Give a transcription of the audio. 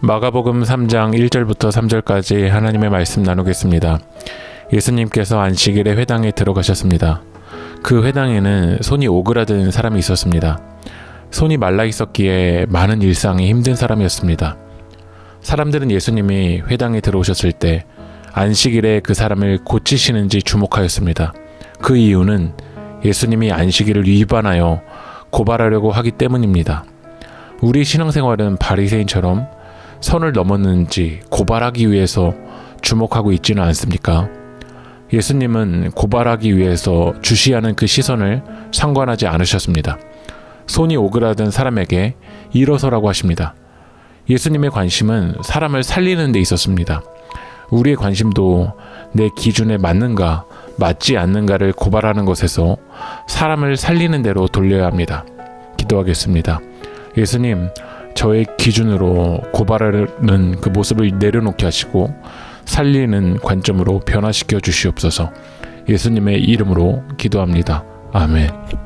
마가복음 3장 1절부터 3절까지 하나님의 말씀 나누겠습니다. 예수님께서 안식일에 회당에 들어가셨습니다. 그 회당에는 손이 오그라든 사람이 있었습니다. 손이 말라 있었기에 많은 일상이 힘든 사람이었습니다. 사람들은 예수님이 회당에 들어오셨을 때 안식일에 그 사람을 고치시는지 주목하였습니다. 그 이유는 예수님이 안식일을 위반하여 고발하려고 하기 때문입니다. 우리 신앙생활은 바리새인처럼 선을 넘었는지 고발하기 위해서 주목하고 있지는 않습니까? 예수님은 고발하기 위해서 주시하는 그 시선을 상관하지 않으셨습니다. 손이 오그라든 사람에게 일어서라고 하십니다. 예수님의 관심은 사람을 살리는 데 있었습니다. 우리의 관심도 내 기준에 맞는가, 맞지 않는가를 고발하는 것에서 사람을 살리는 대로 돌려야 합니다. 기도하겠습니다. 예수님, 저의 기준으로 고발하는 그 모습을 내려놓게 하시고 살리는 관점으로 변화시켜 주시옵소서. 예수님의 이름으로 기도합니다. 아멘.